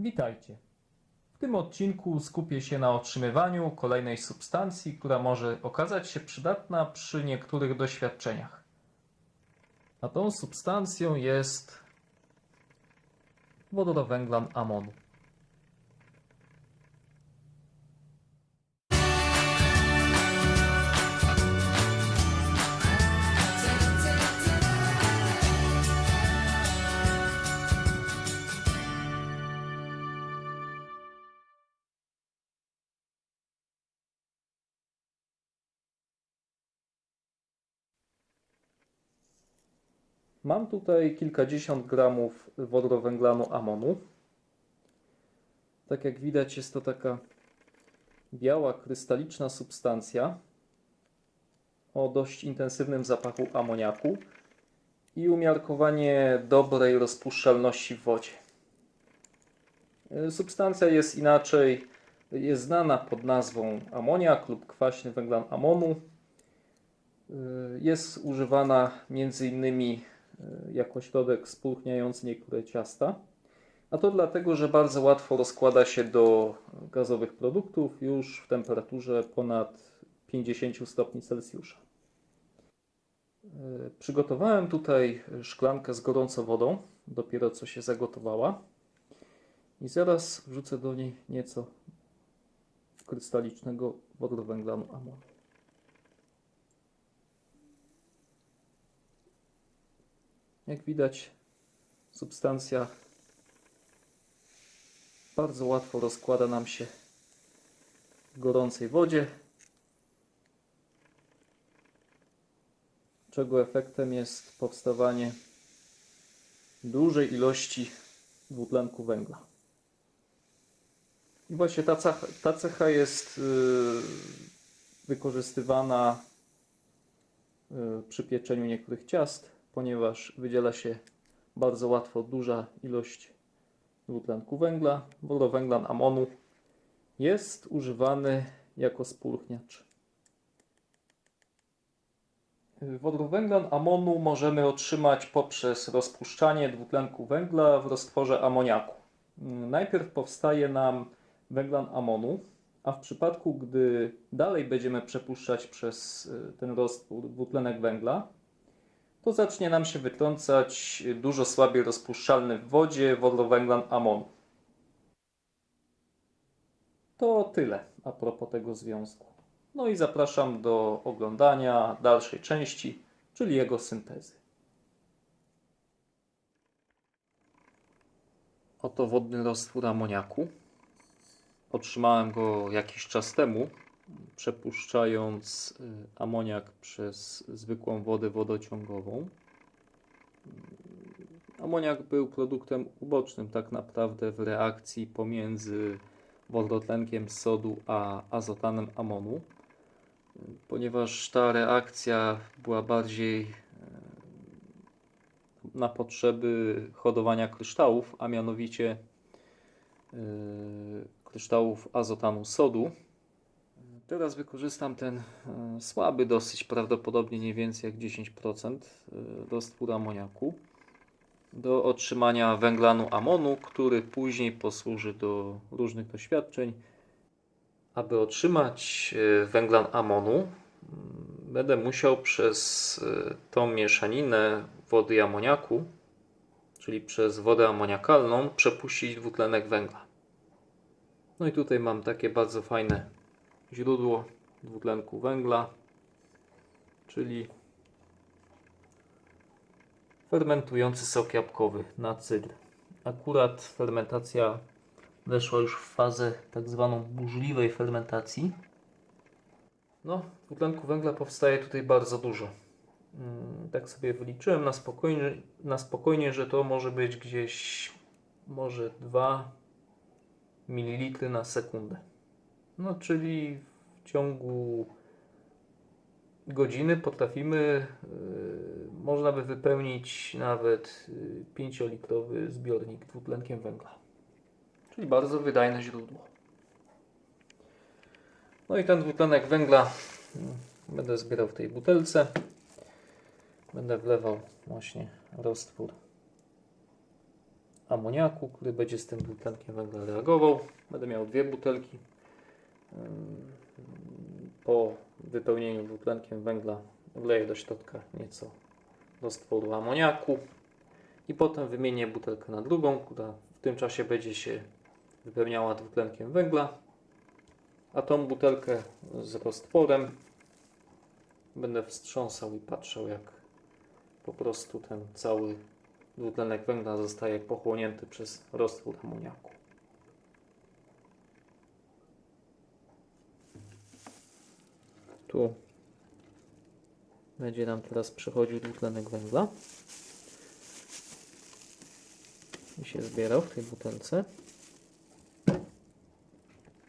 Witajcie. W tym odcinku skupię się na otrzymywaniu kolejnej substancji, która może okazać się przydatna przy niektórych doświadczeniach. A tą substancją jest wodorowęglan amonu. Mam tutaj kilkadziesiąt gramów wodorowęglanu amonu. Tak jak widać, jest to taka biała, krystaliczna substancja o dość intensywnym zapachu amoniaku i umiarkowanie dobrej rozpuszczalności w wodzie. Substancja jest inaczej, jest znana pod nazwą amoniak lub kwaśny węglan amonu. Jest używana między innymi jako środek spulchniający niektóre ciasta. A to dlatego, że bardzo łatwo rozkłada się do gazowych produktów już w temperaturze ponad 50 stopni Celsjusza. Y, Przygotowałem tutaj szklankę z gorącą wodą, dopiero co się zagotowała. I zaraz wrzucę do niej nieco krystalicznego wodorowęglanu amonu. Jak widać, substancja bardzo łatwo rozkłada nam się w gorącej wodzie, czego efektem jest powstawanie dużej ilości dwutlenku węgla. I właśnie ta cecha, ta cecha jest yy, wykorzystywana yy, przy pieczeniu niektórych ciast, ponieważ wydziela się bardzo łatwo duża ilość dwutlenku węgla. Wodorowęglan amonu jest używany jako spulchniacz. Wodorowęglan amonu możemy otrzymać poprzez rozpuszczanie dwutlenku węgla w roztworze amoniaku. Najpierw powstaje nam węglan amonu, a w przypadku, gdy dalej będziemy przepuszczać przez y, ten roztwór dwutlenek węgla, to zacznie nam się wytrącać dużo słabiej rozpuszczalny w wodzie wodorowęglan amonu. To tyle a propos tego związku. No i zapraszam do oglądania dalszej części, czyli jego syntezy. Oto wodny roztwór amoniaku. Otrzymałem go jakiś czas temu, przepuszczając y, amoniak przez zwykłą wodę wodociągową. Amoniak był produktem ubocznym tak naprawdę w reakcji pomiędzy wodotlenkiem sodu a azotanem amonu, ponieważ ta reakcja była bardziej e, na potrzeby hodowania kryształów, a mianowicie e, kryształów azotanu sodu. Teraz wykorzystam ten e, słaby dosyć, prawdopodobnie nie więcej jak 10% roztwór amoniaku do otrzymania węglanu amonu, który później posłuży do różnych doświadczeń. Aby otrzymać e, węglan amonu, będę musiał przez e, tą mieszaninę wody i amoniaku, czyli przez wodę amoniakalną, przepuścić dwutlenek węgla. No i tutaj mam takie bardzo fajne źródło dwutlenku węgla, czyli fermentujący sok jabłkowy na cydr. Akurat fermentacja weszła już w fazę tak zwaną burzliwej fermentacji. No, dwutlenku węgla powstaje tutaj bardzo dużo. Mm, Tak sobie wyliczyłem na spokojnie, na spokojnie, że to może być gdzieś może 2 ml na sekundę. No, czyli w ciągu godziny potrafimy, yy, można by wypełnić nawet 5-litrowy zbiornik dwutlenkiem węgla. Czyli bardzo wydajne źródło. No i ten dwutlenek węgla mm, będę zbierał w tej butelce. Będę wlewał właśnie roztwór amoniaku, który będzie z tym dwutlenkiem węgla reagował. Będę miał dwie butelki. Po wypełnieniu dwutlenkiem węgla wleję do środka nieco roztworu amoniaku i potem wymienię butelkę na drugą, która w tym czasie będzie się wypełniała dwutlenkiem węgla, a tą butelkę z roztworem będę wstrząsał i patrzał jak po prostu ten cały dwutlenek węgla zostaje pochłonięty przez roztwór amoniaku. Będzie nam teraz przechodził dwutlenek węgla i się zbierał w tej butelce.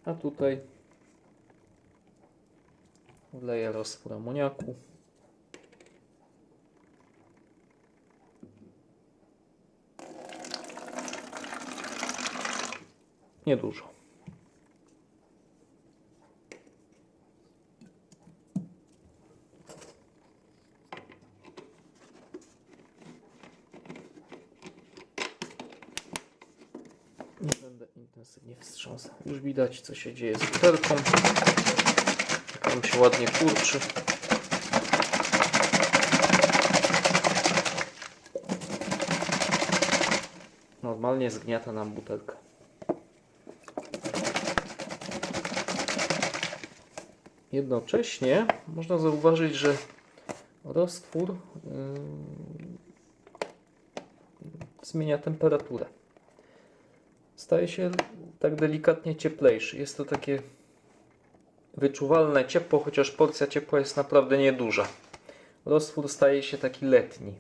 A tutaj wleję roztwór amoniaku. Niedużo. Nie będę intensywnie wstrząsał. Już widać, co się dzieje z butelką. Jak on się ładnie kurczy. Normalnie zgniata nam butelkę. Jednocześnie można zauważyć, że roztwór yy, zmienia temperaturę. Staje się tak delikatnie cieplejszy. Jest to takie wyczuwalne ciepło, chociaż porcja ciepła jest naprawdę nieduża. Roztwór staje się taki letni.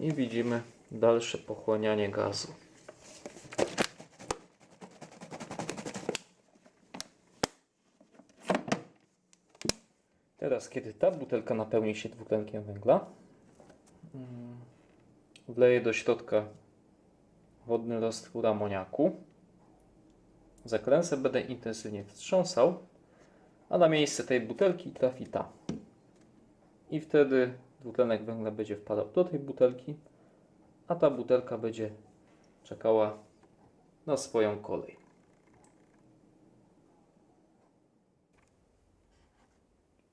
I widzimy dalsze pochłanianie gazu. Teraz, kiedy ta butelka napełni się dwutlenkiem węgla, mm, wleję do środka wodny roztwór amoniaku. Zakręsę będę intensywnie wstrząsał, a na miejsce tej butelki trafi ta. I wtedy dwutlenek węgla będzie wpadał do tej butelki, a ta butelka będzie czekała na swoją kolej.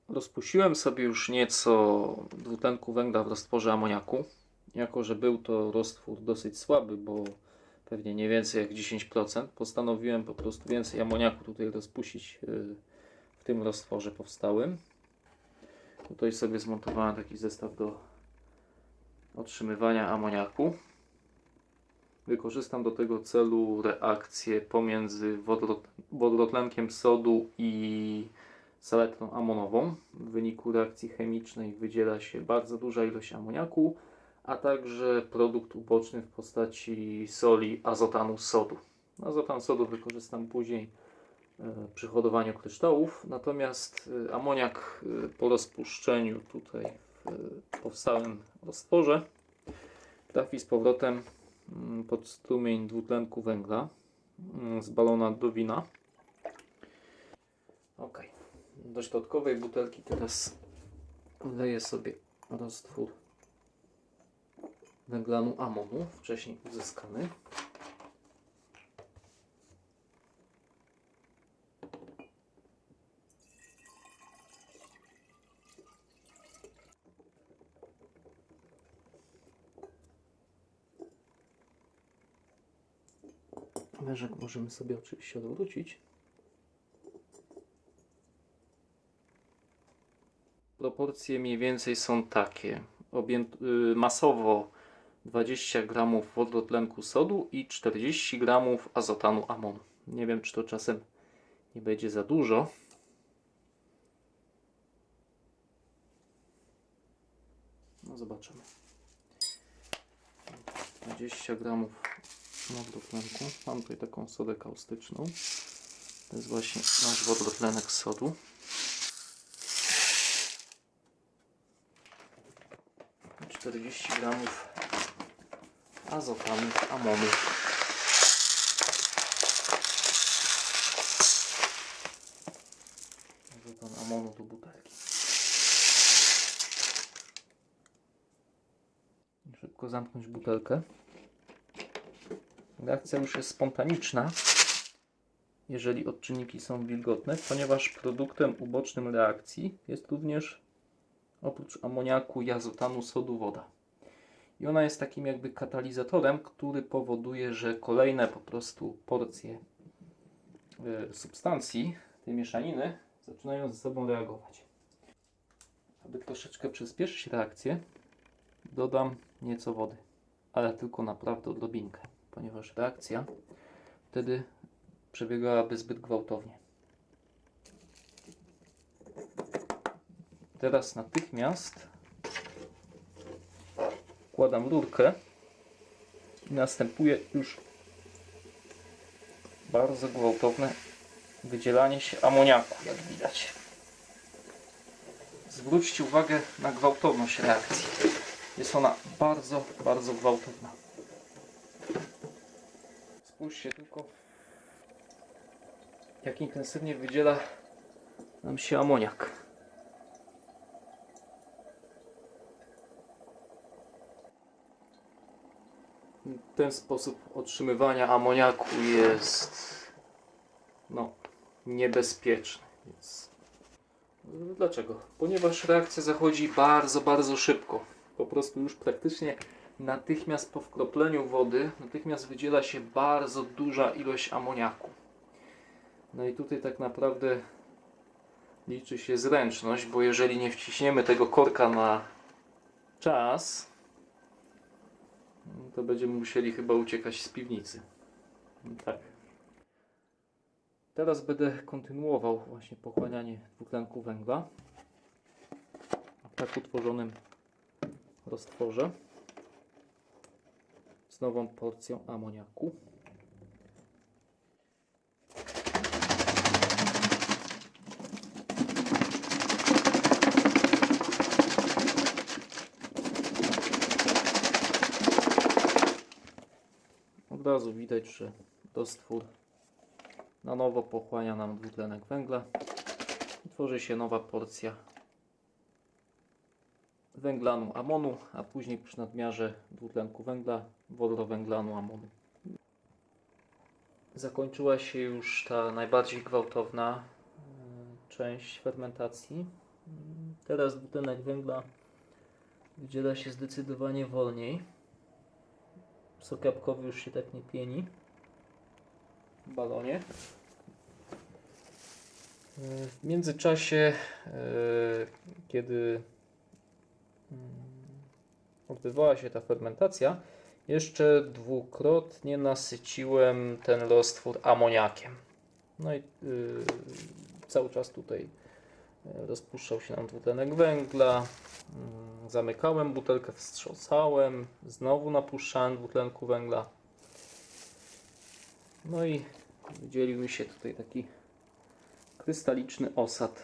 Rozpuściłem sobie już nieco dwutlenku węgla w roztworze amoniaku. Jako, że był to roztwór dosyć słaby, bo pewnie nie więcej jak 10%, postanowiłem po prostu więcej amoniaku tutaj rozpuścić yy, w tym roztworze powstałym. Tutaj sobie zmontowałem taki zestaw do otrzymywania amoniaku. Wykorzystam do tego celu reakcję pomiędzy wodorot- wodorotlenkiem sodu i saletą amonową. W wyniku reakcji chemicznej wydziela się bardzo duża ilość amoniaku, a także produkt uboczny w postaci soli azotanu sodu. Azotan sodu wykorzystam później e, przy hodowaniu kryształów, natomiast e, amoniak e, po rozpuszczeniu tutaj powstałym roztworze trafi z powrotem mm, pod strumień dwutlenku węgla mm, z balona do wina. Ok. Do środkowej butelki teraz wleję sobie roztwór węglanu amonu, wcześniej uzyskany. Wężek możemy sobie oczywiście odwrócić. Proporcje mniej więcej są takie. Y, masowo 20 gramów wodotlenku sodu i 40 gramów azotanu amonu. Nie wiem, czy to czasem nie będzie za dużo. No zobaczymy. 20 gramów wodotlenku. Mam tutaj taką sodę kaustyczną. To jest właśnie nasz wodotlenek sodu. 40 gramów azotanu amonu. Azotan amonu do butelki. Szybko zamknąć butelkę. Reakcja już jest spontaniczna, jeżeli odczynniki są wilgotne, ponieważ produktem ubocznym reakcji jest również oprócz amoniaku i azotanu sodu woda. I ona jest takim jakby katalizatorem, który powoduje, że kolejne po prostu porcje y, substancji tej mieszaniny zaczynają ze sobą reagować. Aby troszeczkę przyspieszyć reakcję, dodam nieco wody, ale tylko naprawdę odrobinkę, ponieważ reakcja wtedy przebiegałaby zbyt gwałtownie. Teraz natychmiast wkładam rurkę i następuje już bardzo gwałtowne wydzielanie się amoniaku, jak widać. Zwróćcie uwagę na gwałtowność reakcji. Jest ona bardzo, bardzo gwałtowna. Spójrzcie tylko, jak intensywnie wydziela nam się amoniak. Ten sposób otrzymywania amoniaku jest no, niebezpieczny. Więc dlaczego? Ponieważ reakcja zachodzi bardzo, bardzo szybko. Po prostu już praktycznie natychmiast po wkropleniu wody, natychmiast wydziela się bardzo duża ilość amoniaku. No i tutaj tak naprawdę liczy się zręczność, bo jeżeli nie wciśniemy tego korka na czas, to będziemy musieli chyba uciekać z piwnicy. Tak. Teraz będę kontynuował właśnie pochłanianie dwutlenku węgla w tak utworzonym roztworze z nową porcją amoniaku. Od razu widać, że roztwór na nowo pochłania nam dwutlenek węgla i tworzy się nowa porcja węglanu amonu, a później przy nadmiarze dwutlenku węgla wodorowęglanu amonu. Zakończyła się już ta najbardziej gwałtowna y, część fermentacji. Teraz dwutlenek węgla wydziela się zdecydowanie wolniej. Sok już się tak nie pieni w balonie. Y, W międzyczasie, y, kiedy odbywała się ta fermentacja, jeszcze dwukrotnie nasyciłem ten roztwór amoniakiem. No i y, cały czas tutaj y, rozpuszczał się nam dwutlenek węgla. Mm, Zamykałem butelkę, wstrząsałem, znowu napuszczałem dwutlenku węgla. No i wydzielił mi się tutaj taki krystaliczny osad.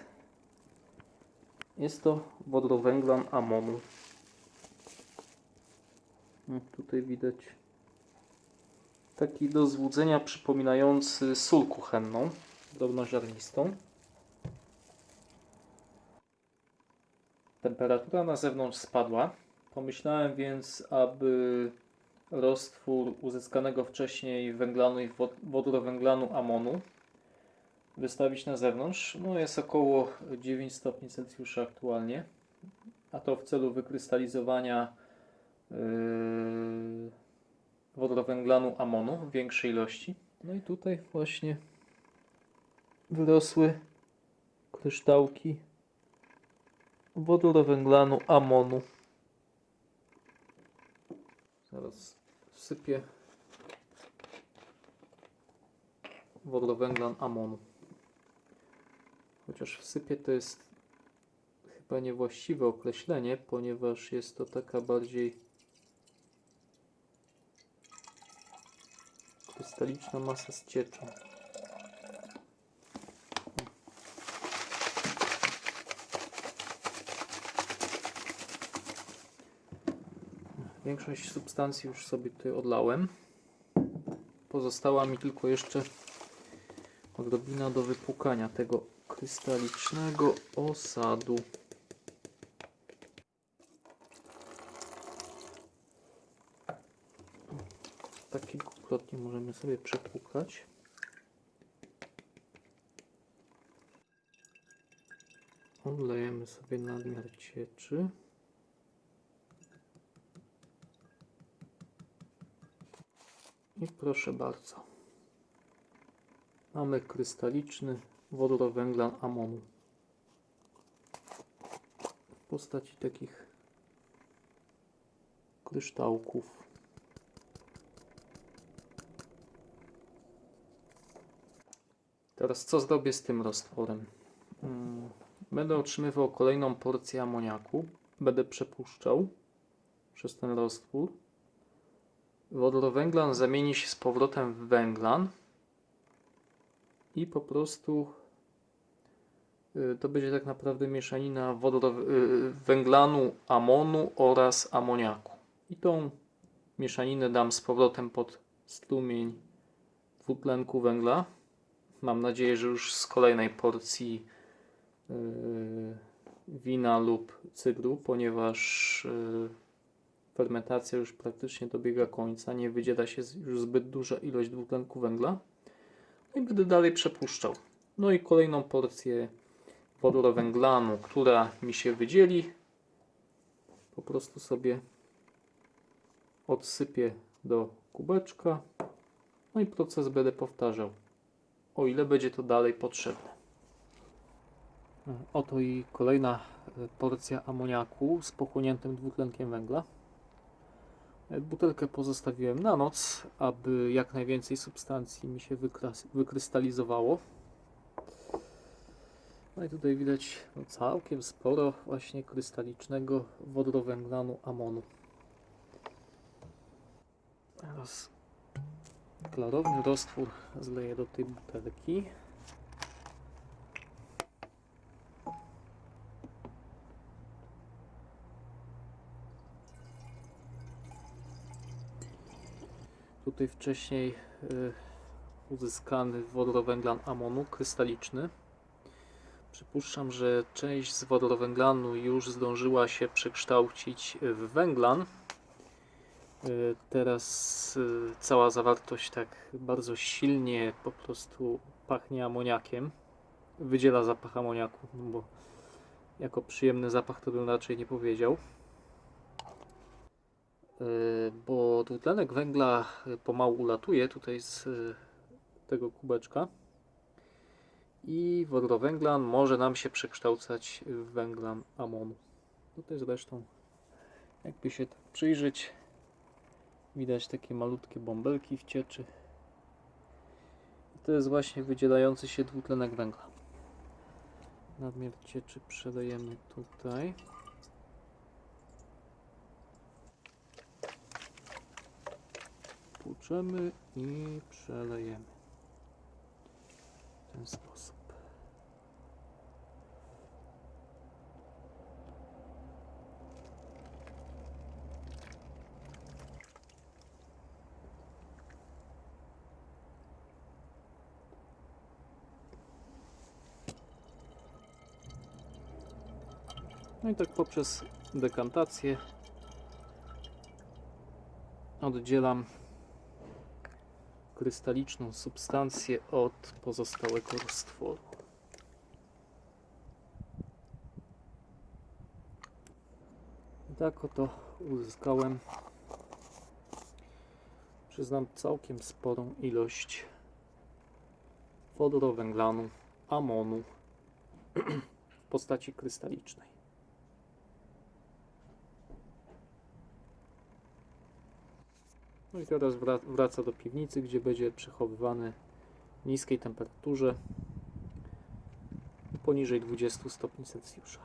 Jest to wodorowęglan amonu. Tutaj widać taki do złudzenia przypominający sól kuchenną, drobnoziarnistą. Temperatura na zewnątrz spadła. Pomyślałem więc, aby roztwór uzyskanego wcześniej węglanu i wod- wodorowęglanu amonu wystawić na zewnątrz. No jest około 9 stopni Celsjusza aktualnie, a to w celu wykrystalizowania wodorowęglanu amonu w większej ilości. No i tutaj właśnie wyrosły kryształki wodorowęglanu amonu. Zaraz wsypię wodorowęglan amonu. Chociaż wsypię to jest chyba niewłaściwe określenie, ponieważ jest to taka bardziej krystaliczna masa z cieczą. Większość substancji już sobie tutaj odlałem. Pozostała mi tylko jeszcze odrobina do wypłukania tego krystalicznego osadu. Kilkukrotnie możemy sobie przepłukać. Odlejemy sobie nadmiar cieczy. I proszę bardzo. Mamy krystaliczny wodorowęglan amonu. W postaci takich kryształków. Teraz co zrobię z tym roztworem? Mm, Będę otrzymywał kolejną porcję amoniaku. Będę przepuszczał przez ten roztwór. Wodorowęglan zamieni się z powrotem w węglan i po prostu y, to będzie tak naprawdę mieszanina wodorow- y, węglanu, amonu oraz amoniaku. I tą mieszaninę dam z powrotem pod strumień dwutlenku węgla. Mam nadzieję, że już z kolejnej porcji y, wina lub cydru, ponieważ y, fermentacja już praktycznie dobiega końca, nie wydziela się już zbyt duża ilość dwutlenku węgla. No i będę dalej przepuszczał. No i kolejną porcję wodorowęglanu, która mi się wydzieli, po prostu sobie odsypię do kubeczka. No i proces będę powtarzał, o ile będzie to dalej potrzebne. Oto i kolejna e, porcja amoniaku z pochłoniętym dwutlenkiem węgla. E, Butelkę pozostawiłem na noc, aby jak najwięcej substancji mi się wykrystalizowało. No i tutaj widać no, całkiem sporo właśnie krystalicznego wodorowęglanu amonu. Teraz klarowny roztwór zleję do tej butelki. Tutaj wcześniej y, uzyskany wodorowęglan amonu krystaliczny. Przypuszczam, że część z wodorowęglanu już zdążyła się przekształcić w węglan. Y, Teraz y, cała zawartość tak bardzo silnie po prostu pachnie amoniakiem. Wydziela zapach amoniaku, no bo jako przyjemny zapach to bym raczej nie powiedział. Y, bo dwutlenek węgla pomału ulatuje tutaj z tego kubeczka i wodorowęglan może nam się przekształcać w węglan amonu. Tutaj zresztą, jakby się tak przyjrzeć, widać takie malutkie bąbelki w cieczy. I to jest właśnie wydzielający się dwutlenek węgla. Nadmiar cieczy przelejemy tutaj. Płuczemy i przelejemy. W ten sposób. No i tak poprzez dekantację oddzielam krystaliczną substancję od pozostałego roztworu. I tak oto uzyskałem, przyznam, całkiem sporą ilość wodorowęglanu, amonu w postaci krystalicznej. No i teraz wra- wraca do piwnicy, gdzie będzie przechowywany w niskiej temperaturze poniżej 20 stopni Celsjusza.